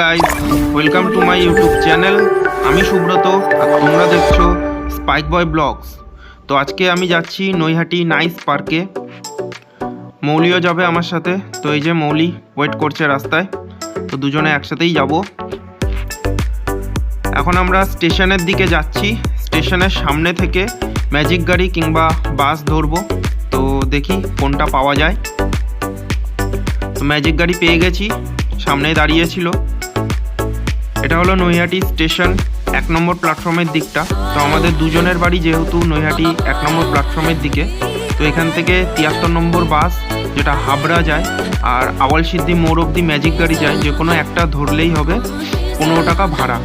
Guys welcome to my YouTube channel আমি সুব্রত, আর তোমরা দেখছ স্পাইক বয় ব্লগস তো আজকে আমি যাচ্ছি নৈহাটি নাইস পার্কে মৌলিও যাবে আমার সাথে। তো এই যে মৌলি ওয়েট করছে রাস্তায়। তো দুজনে একসাথেই যাব। এখন আমরা স্টেশনের দিকে যাচ্ছি। স্টেশনের সামনে থেকে ম্যাজিক গাড়ি কিংবা বাস ধরবো। তো দেখি কোনটা পাওয়া যায়। তো ম্যাজিক গাড়ি পেয়ে গেছি। সামনে দাঁড়িয়েছিল এটা হলো নৈহাটি স্টেশন, এক নম্বর প্ল্যাটফর্মের দিকটা। তো আমাদের দুজনের বাড়ি যেহেতু নৈহাটি এক নম্বর প্ল্যাটফর্মের দিকে, তো এখান থেকে তিয়াত্তর নম্বর বাস যেটা হাবড়া যায় আর আওয়াল সিদ্ধি মোড় অব্দি ম্যাজিক গাড়ি যায়, যে কোনো একটা ধরলেই হবে পনেরো টাকা ভাড়া।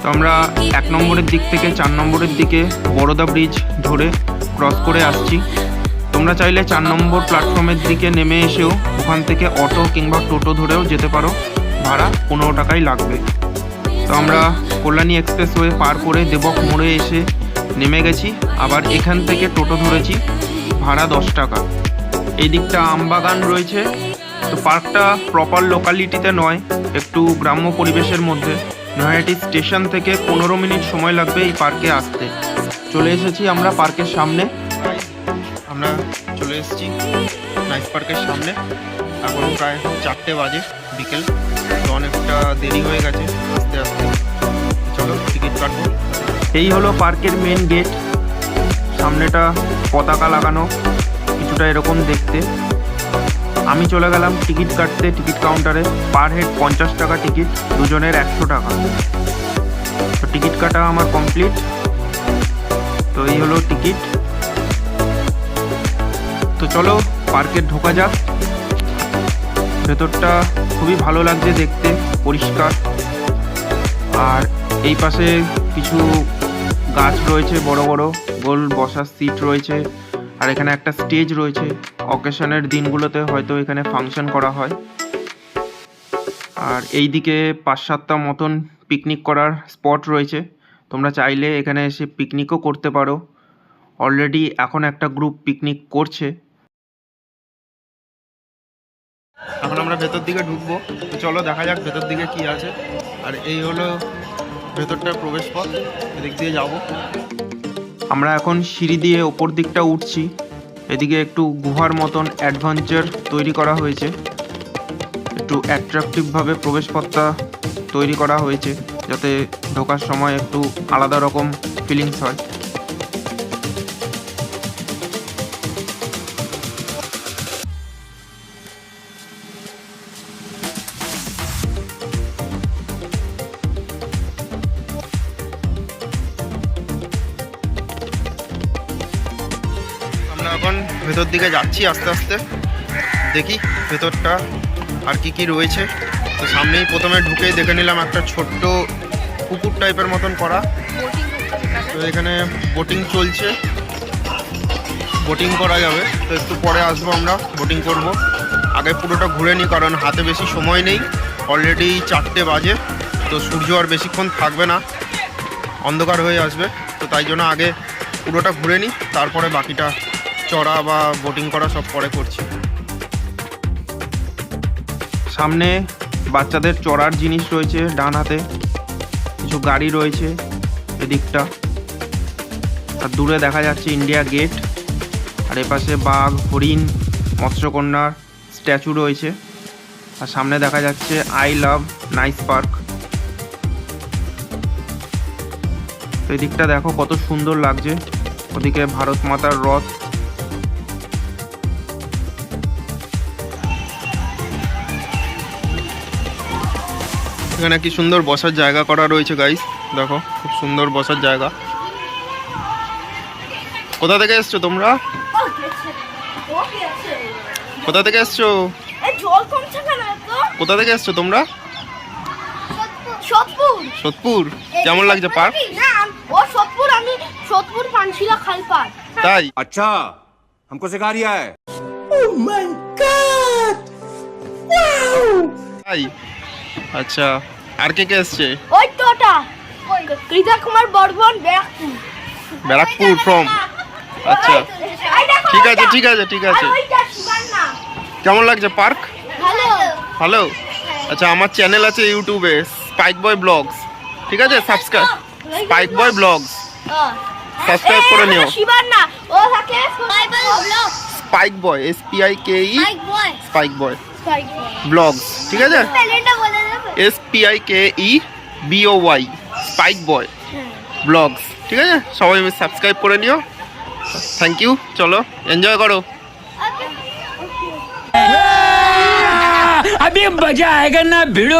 তো আমরা এক নম্বরের দিক থেকে চার নম্বরের দিকে বড়দা ব্রিজ ধরে ক্রস করে আসছি। তোমরা চাইলে চার নম্বর প্ল্যাটফর্মের দিকে নেমে এসেও ওখান থেকে অটো কিংবা টোটো ধরেও যেতে পারো। ভাড়া পনেরো টাকাই লাগবে। তো আমরা কল্যাণী এক্সপ্রেসওয়ে পার করে দেবক মোড়ে এসে নেমে গেছি। আবার এখান থেকে টোটো ধরেছি, ভাড়া দশ টাকা। এই দিকটা আমবাগান রয়েছে। তো পার্কটা প্রপার লোকালিটিতে নয়, একটু গ্রাম্য পরিবেশের মধ্যে। নয়াটি স্টেশন থেকে পনেরো মিনিট সময় লাগবে এই পার্কে আসতে। চলে এসেছি আমরা পার্কের সামনে। আমরা চলে এসেছি নাইট পার্কের সামনে। এখন প্রায় চারটে বাজে, বিকেল। দেরি হয়ে গেছে। আস্তে আস্তে। চলো টিকিট কাটবো। এই হলো পার্কের মেন গেট সামনেটা পতাকা লাগানো, কিছুটা এরকম দেখতে। আমি চলে গেলাম টিকিট কাটতে টিকিট কাউন্টারে পার হেড পঞ্চাশ টাকা টিকিট দুজনের একশো টাকা। তো টিকিট কাটা আমার কমপ্লিট তো এই হলো টিকিট তো চলো, পার্কে ঢোকা যাক। ভেতরটা খুবই ভালো লাগছে দেখতে। পরিষ্কার। আর এই পাশে কিছু গাছ রয়েছে বড় বড়, গোল বসার সিট রয়েছে। আর এখানে একটা স্টেজ রয়েছে। অকেশনের দিনগুলোতে হয়তো এখানে ফাংশন করা হয়। আর এই দিকে পাঁচ সাতটা মতন পিকনিক করার স্পট রয়েছে। তোমরা চাইলে এখানে এসে পিকনিকও করতে পারো। অলরেডি এখন একটা গ্রুপ পিকনিক করছে। এখন আমরা ভেতর দিকে ঢুকবো। তো চলো দেখা যাক ভেতর দিকে কি আছে। আর এই হলো ভেতরটার প্রবেশ পথ এদিক দিয়ে যাব। আমরা এখন সিঁড়ি দিয়ে ওপর দিকটা উঠছি। এদিকে একটু গুহার মতন অ্যাডভেঞ্চার তৈরি করা হয়েছে। একটু অ্যাট্রাকটিভভাবে প্রবেশপথটা তৈরি করা হয়েছে, যাতে ঢোকার সময় একটু আলাদা রকম ফিলিংস হয়। ভেতর দিকে যাচ্ছি আস্তে আস্তে। দেখি ভেতরটা আর কি কি রয়েছে। তো সামনেই প্রথমে ঢুকেই দেখে নিলাম একটা ছোট্ট পুকুর টাইপের মতন করা। তো এখানে বোটিং চলছে। বোটিং করা যাবে। তো একটু পরে আসব আমরা, বোটিং করব। আগে পুরোটা ঘুরে নিই, কারণ হাতে বেশি সময় নেই। অলরেডি চারটে বাজে, তো সূর্য আর বেশিক্ষণ থাকবে না। অন্ধকার হয়ে আসবে। তো তাই জন্য আগে পুরোটা ঘুরে নিই, তারপরে বাকিটা চড়া বা বোটিং করা সব পরে করছি। সামনে বাচ্চাদের চড়ার জিনিস রয়েছে ডান হাতে, কিছু গাড়ি রয়েছে এদিকটা। আর দূরে দেখা যাচ্ছে ইন্ডিয়া গেট আর এপাশে বাঘ, হরিণ, মৎস্যকন্যার স্ট্যাচু রয়েছে। আর সামনে দেখা যাচ্ছে আই লাভ নাইস পার্ক তো এদিকটা দেখো কত সুন্দর লাগছে। ওদিকে ভারত মাতার রথ এখানে কি সুন্দর বসার জায়গা করা রয়েছে গাইস দেখো খুব সুন্দর বসার জায়গা কোথা থেকে এসছো তোমরা কোথা থেকে এসছো এই জল কমছে কেন এত? কোথা থেকে এসছো তোমরা সোদপুর। সোদপুর কেমন লাগছে পার্ক না, ও সোদপুর, আমি সোদপুর পানশিলা খালপাড়। তাই अच्छा हमको सिखा रिया है তাই আচ্ছা আর কে কে এসছে? ওই তো ওটা। কৃতা কুমার বর্মন, ব্যারাকপুর। ব্যারাকপুর ফ্রম আচ্ছা। ঠিক আছে ঠিক আছে ঠিক আছে। কেমন লাগছে পার্ক? ভালো। আচ্ছা আমার চ্যানেল আছে ইউটিউবে স্পাইক বয় ব্লগস ঠিক আছে subscribe Spike Boy Blogs subscribe করে নিও। Spike Boy S P I K E Spike Boy Blogs ঠিক আছে? S P I K E B O Y spike boy blogs ঠিক আছে সবাই সাবস্ক্রাইব করে নিও থ্যাংক ইউ চলো এনজয় করো अभी मजा आएगा ना भिड़ो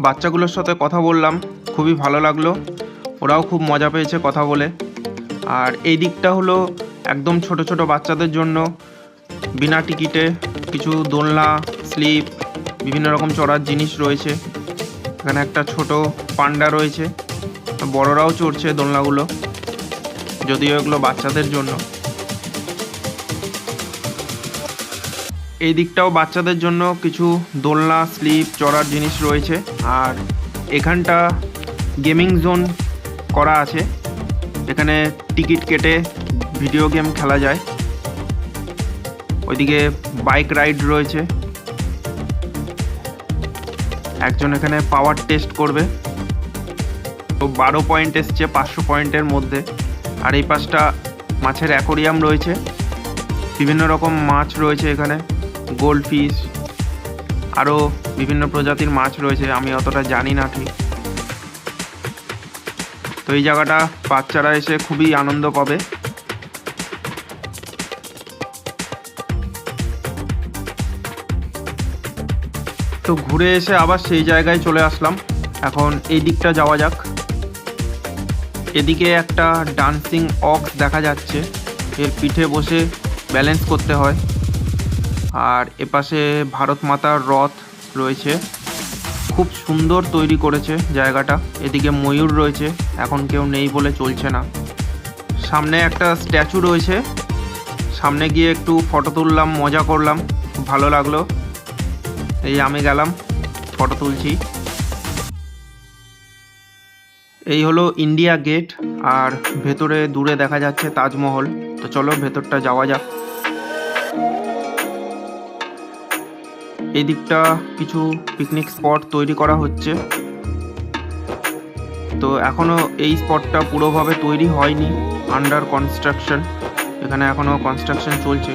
বাচ্চাগুলোর সাথে কথা বললাম খুবই ভালো লাগলো ওরাও খুব মজা পেয়েছে কথা বলে আর এই দিকটা হলো একদম ছোট ছোট বাচ্চাদের জন্য। বিনা টিকিটে কিছু দোলনা, স্লিপ, বিভিন্ন রকম চড়ার জিনিস রয়েছে। এখানে একটা ছোট পান্ডা রয়েছে। বড়রাও চড়ছে দোলনাগুলো, যদিও এগুলো বাচ্চাদের জন্য। এই দিকটাও বাচ্চাদের জন্য কিছু দোলনা, স্লিপ, চড়ার জিনিস রয়েছে। আর এখানটা গেমিং জোন করা আছে। এখানে টিকিট কেটে ভিডিও গেম খেলা যায়। ওইদিকে বাইক রাইড রয়েছে। একজন এখানে পাওয়ার টেস্ট করবে। তো বারো পয়েন্ট এসছে পাঁচশো পয়েন্টের মধ্যে। আর এই পাশটা মাছের অ্যাকোরিয়াম রয়েছে। বিভিন্ন রকম মাছ রয়েছে এখানে। গোল্ড ফিশ আরও বিভিন্ন প্রজাতির মাছ রয়েছে। আমি অতটা জানি না ঠিক। তো এই জায়গাটা বাচ্চারা এসে খুবই আনন্দ পাবে। তো ঘুরে এসে আবার সেই জায়গায় চলে আসলাম। এখন এই দিকটা যাওয়া যাক। এদিকে একটা ডান্সিং অক্স দেখা যাচ্ছে। এর পিঠে বসে ব্যালেন্স করতে হয়। আর এপাশে ভারত মাতার রথ রয়েছে। খুব সুন্দর তৈরি করেছে জায়গাটা। এদিকে ময়ূর রয়েছে, এখন কেউ নেই বলে চলছে না। সামনে একটা স্ট্যাচু রয়েছে, সামনে গিয়ে একটু ফটো তুললাম, মজা করলাম, খুব ভালো লাগল। এই আমি গেলাম, ফটো তুলছি। এই হলো ইন্ডিয়া গেট, আর ভেতরে দূরে দেখা যাচ্ছে তাজমহল। তো চলো ভেতরটা যাওয়া যাক। এই দিকটা কিছু পিকনিক স্পট তৈরি করা হচ্ছে। তো এখনও এই স্পটটা পুরোভাবে তৈরি হয়নি আন্ডার কনস্ট্রাকশন এখানে এখনও কনস্ট্রাকশন চলছে।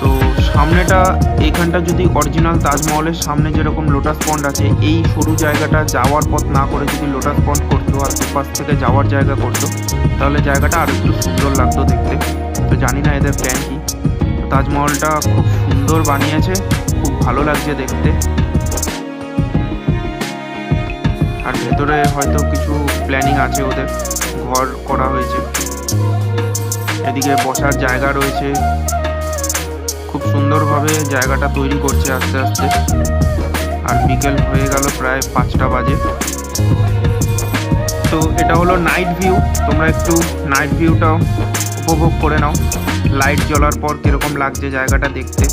তো সামনেটা এইখানটা যদি অরিজিনাল তাজমহলের সামনে যেরকম লোটাস পন্ড আছে, এই সরু জায়গাটা যাওয়ার পথ না করে যদি লোটাস পন্ড করতো আর দুপাশ থেকে যাওয়ার জায়গা করতো, তাহলে জায়গাটা আরও একটু সুন্দর লাগতো দেখতে। তো জানি না এদের প্ল্যান কি। তাজমহলটা খুব সুন্দর বানিয়েছে। ভালো লাগছে দেখতে। আর ভেতরে হয়তো কিছু প্ল্যানিং আছে, ওদের ঘর করা হয়েছে। এদিকে বসার জায়গা রয়েছে। খুব সুন্দরভাবে জায়গাটা তৈরি করছে আস্তে আস্তে। আর বিকেল হয়ে গেল প্রায় পাঁচটা বাজে। তো এটা হলো নাইট ভিউ তোমরা একটু নাইট ভিউটাও উপভোগ করে নাও। লাইট জ্বলার পর কীরকম লাগছে জায়গাটা দেখতে।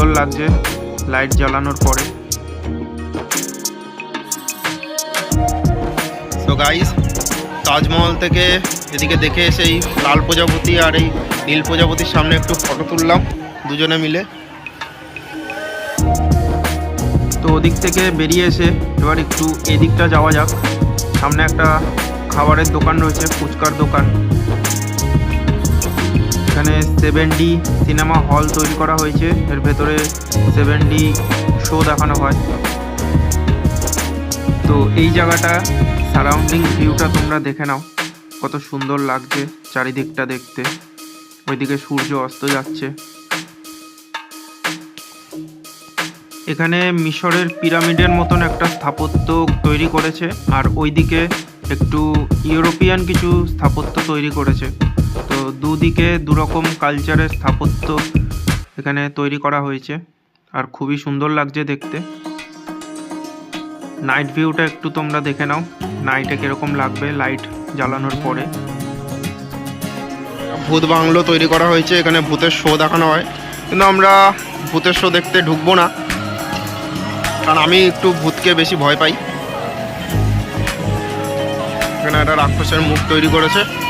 সুন্দর লাগছে লাইট জ্বালানোর পরে। তো গাইস তাজমহল থেকে এদিকে দেখে এসে এই লাল প্রজাপতি আর এই নীল প্রজাপতির সামনে একটু ফটো তুললাম দুজনে মিলে। তো ওদিক থেকে বেরিয়ে এসে এবার একটু এদিকটা যাওয়া যাক। সামনে একটা খাবারের দোকান রয়েছে ফুচকার দোকান। এখানে সেভেন ডি সিনেমা হল তৈরি করা হয়েছে। এর ভেতরে সেভেন ডি শো দেখানো হয়। তো এই জায়গাটা সারাউন্ডিং ভিউটা তোমরা দেখে নাও। কত সুন্দর লাগছে চারিদিকটা দেখতে। ওইদিকে সূর্য অস্ত যাচ্ছে। এখানে মিশরের পিরামিডের মতন একটা স্থাপত্য তৈরি করেছে। আর ওইদিকে একটু ইউরোপিয়ান কিছু স্থাপত্য তৈরি করেছে। দুদিকে দুরকম কালচারের স্থাপত্য এখানে তৈরি করা হয়েছে। আর খুবই সুন্দর লাগছে দেখতে। নাইট ভিউটা একটু তোমরা দেখে নাও। নাইটে কীরকম লাগবে লাইট জ্বালানোর পরে। ভূত বাংলো তৈরি করা হয়েছে। এখানে ভূতের শো দেখানো হয়। কিন্তু আমরা ভূতের শো দেখতে ঢুকবো না। কারণ আমি একটু ভূতকে বেশি ভয় পাই। এখানে একটা রাক্ষসের মুখ তৈরি করেছে।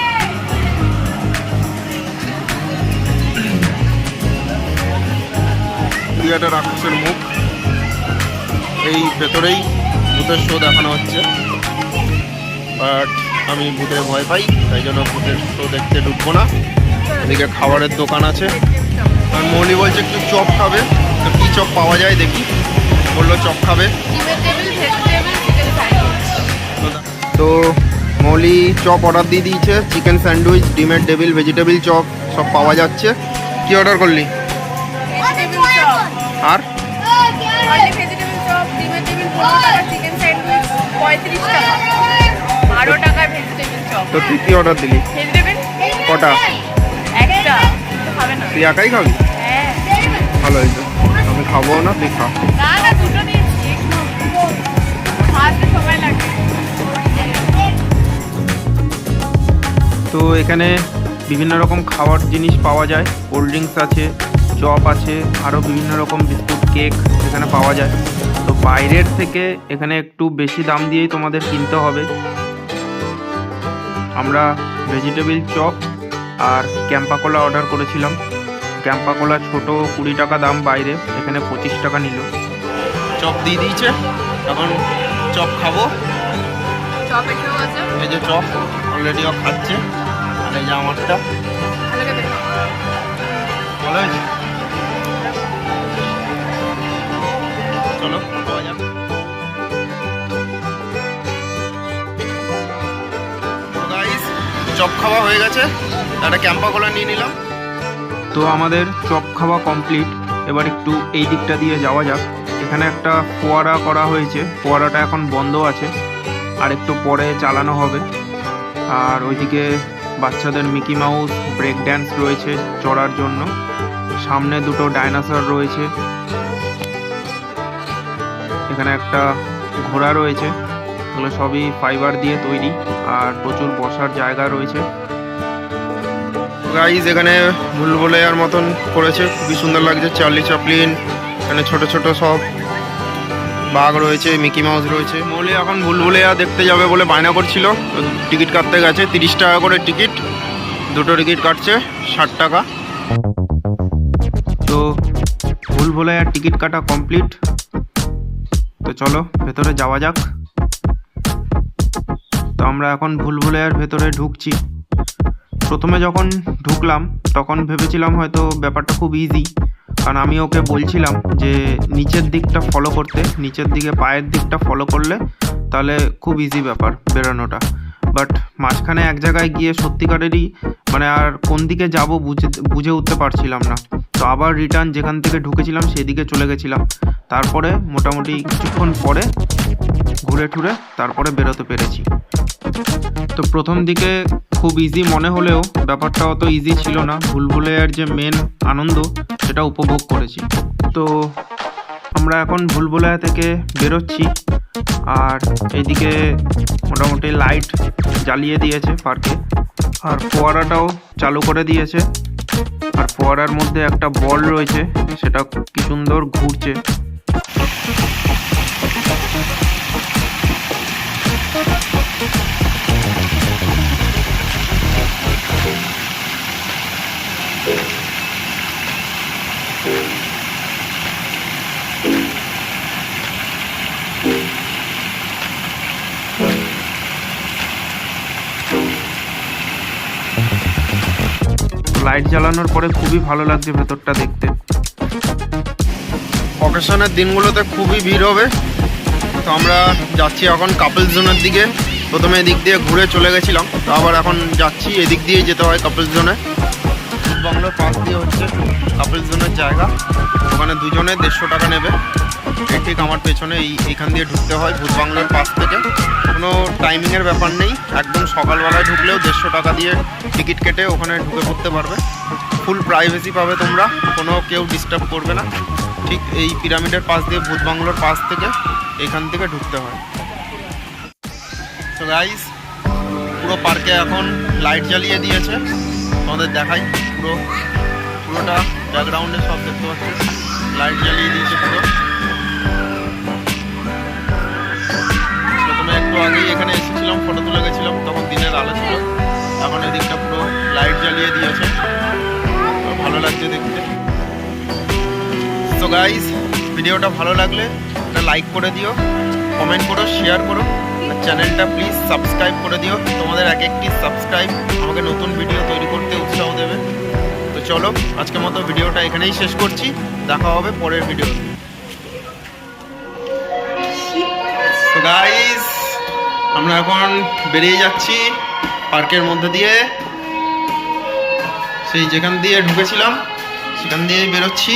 একটা রাক্ষসের মুখ। এই ভেতরেই ভূতের শো দেখানো হচ্ছে। বাট আমি ভূতের ভয় পাই তাই জন্য ভূতের শো দেখতে ঢুকবো না। এদিকে খাবারের দোকান আছে। আর মৌলি বলছে একটু চপ খাবে। তো কী চপ পাওয়া যায় দেখি। বলল চপ খাবে। তো মৌলি চপ অর্ডার দিয়ে দিয়েছে। চিকেন স্যান্ডউইচ ডিমের টেবিল ভেজিটেবিল চপ সব পাওয়া যাচ্ছে। কি অর্ডার করলি? আর? পঁয়ত্রিশ টাকা। বারো টাকার ভেজিটেবিল চপ তো তুই কি অর্ডার দিলি। ভেজিটেবিল কটা? একটা। খাবে না। তুই একাই খাবি? হ্যাঁ। ভালো হয়েছে। আমি খাব না তুই খা। না না দুটো নিয়েছি হাতে সময় লাগে। তো এখানে বিভিন্ন রকম খাওয়ার জিনিস পাওয়া যায়। কোল্ড ড্রিঙ্কস আছে চপ আছে আরও বিভিন্ন রকম বিস্কুট কেক এখানে পাওয়া যায়। তো বাইরের থেকে এখানে একটু বেশি দাম দিয়েই তোমাদের কিনতে হবে। আমরা ভেজিটেবিল চপ আর ক্যাম্পা কোলা অর্ডার করেছিলাম। ক্যাম্পা কোলা ছোটো কুড়ি টাকা দাম বাইরে এখানে পঁচিশ টাকা নিল। চপ দিয়ে দিয়েছে। এখন চপ খাব। এই যে চপ অলরেডি খাচ্ছে। আর এই যে আমারটা। ভালো হয়েছে? চলো চপ খাওয়া হয়ে গেছে। একটা ক্যাম্পা কলা নিয়ে নিলাম। তো আমাদের চপ খাওয়া কমপ্লিট এবার একটু এই দিকটা দিয়ে যাওয়া যাক। এখানে একটা ফোয়ারা করা হয়েছে। ফোয়ারাটা এখন বন্ধ আছে। আর একটু পরে চালানো হবে। আর ওইদিকে বাচ্চাদের মিকি মাউস, ব্রেক ড্যান্স রয়েছে চড়ার জন্য। সামনে দুটো ডাইনোসর রয়েছে। এখানে একটা ঘোড়া রয়েছে। এগুলো সবই ফাইবার দিয়ে তৈরি আর প্রচুর বসার জায়গা রয়েছে। গাইজ এখানে ভুলভুলাইয়ার মতন করেছে। খুবই সুন্দর লাগছে। চার্লি চাপলিন এখানে ছোট ছোট সব বাঘ রয়েছে মিকি মাউস রয়েছে। মৌলি এখন ভুলভুলাইয়া দেখতে যাবে বলে বায়না করছিল। টিকিট কাটতে গেছে। তিরিশ টাকা করে টিকিট। দুটো টিকিট কাটছে। ষাট টাকা। তো ভুলভুলাইয়ার টিকিট কাটা কমপ্লিট তো চলো, ভেতরে যাওয়া যাক। তো আমরা এখন ভুলভুলাইয়ার ভেতরে ঢুকছি। প্রথমে যখন ঢুকলাম, তখন ভেবেছিলাম হয়তো ব্যাপারটা খুব ইজি কারণ আমি ওকে বলছিলাম যে, নিচের দিকটা ফলো করতে, নিচের দিকে পায়ের দিকটা ফলো করলে তাহলে খুব ইজি ব্যাপার বেরোনোটা। বাট মাঝখানে এক জায়গায় গিয়ে সত্যিকারেরই মানে আর কোন দিকে যাব বুঝে বুঝে উঠতে পারছিলাম না। তো আবার রিটার্ন যেখান থেকে ঢুকেছিলাম সেদিকে চলে গেছিলাম। তারপরে মোটামুটি কিছুক্ষণ পরে ঘুরে ঠুরে তারপরে বেরোতে পেরেছি। তো প্রথম দিকে খুব ইজি মনে হলেও ব্যাপারটা অত ইজি ছিল না। ভুলভুলাইয়ার যে মেন আনন্দ, সেটা উপভোগ করেছি। তো আমরা এখন ভুলভুলাইয়া থেকে বেরোচ্ছি। আর এইদিকে মোটামুটি লাইট জ্বালিয়ে দিয়েছে পার্কে আর ফোয়ারাটাও চালু করে দিয়েছে। আর ফোয়ারার মধ্যে একটা বল রয়েছে সেটা কি সুন্দর ঘুরছে। লাইট জ্বালানোর পরে খুবই ভালো লাগছে ভেতরটা দেখতে। অকেশনের দিনগুলোতে খুবই ভিড় হবে। তো আমরা যাচ্ছি এখন কাপল জোনের দিকে। প্রথমে এদিক দিয়ে ঘুরে চলে গেছিলাম। তো আবার এখন যাচ্ছি এদিক দিয়েই যেতে হয় কাপল জোনে। বাংলার পাশ দিয়ে হচ্ছে কাপল জোনের জায়গা। ওখানে দুজনে দেড়শো টাকা নেবে। ঠিক আমার পেছনে এই এইখান দিয়ে ঢুকতে হয় ভূত বাংলোর পাশ থেকে। কোনো টাইমিংয়ের ব্যাপার নেই। একদম সকালবেলায় ঢুকলেও দেড়শো টাকা দিয়ে টিকিট কেটে ওখানে ঢুকে পড়তে পারবে। ফুল প্রাইভেসি পাবে তোমরা। কোনো কেউ ডিস্টার্ব করবে না। ঠিক এই পিরামিডের পাশ দিয়ে ভূত বাংলোর পাশ থেকে এখান থেকে ঢুকতে হয়। তো গাইস পুরো পার্কে এখন লাইট জ্বালিয়ে দিয়েছে। তোমাদের দেখাই পুরো পুরোটা। ব্যাকগ্রাউন্ডে সব দেখতে পাচ্ছি লাইট জ্বালিয়ে দিয়েছে পুরো। প্রথমে একটু আগেই এখানে এসেছিলাম ফটো তুলে গেছিলাম, তখন দিনের আলো ছিল এখন এদিকটা পুরো লাইট জ্বালিয়ে দিয়েছে। ভালো লাগছে দেখতে। তো গাইস ভিডিওটা ভালো লাগলে একটা লাইক করে দিও কমেন্ট করো শেয়ার করো। চ্যানেলটা প্লিজ সাবস্ক্রাইব করে দিও। তোমাদের এক একটি সাবস্ক্রাইব আমাকে নতুন ভিডিও তৈরি করতে উৎসাহ দেবে। চলো, আজকের মতো ভিডিওটা এখানেই শেষ করছি। দেখা হবে পরের ভিডিও গাইস আমরা এখন বেরিয়ে যাচ্ছি পার্কের মধ্যে দিয়ে। সেই যেখান দিয়ে ঢুকেছিলাম, সেখান দিয়েই বেরোচ্ছি।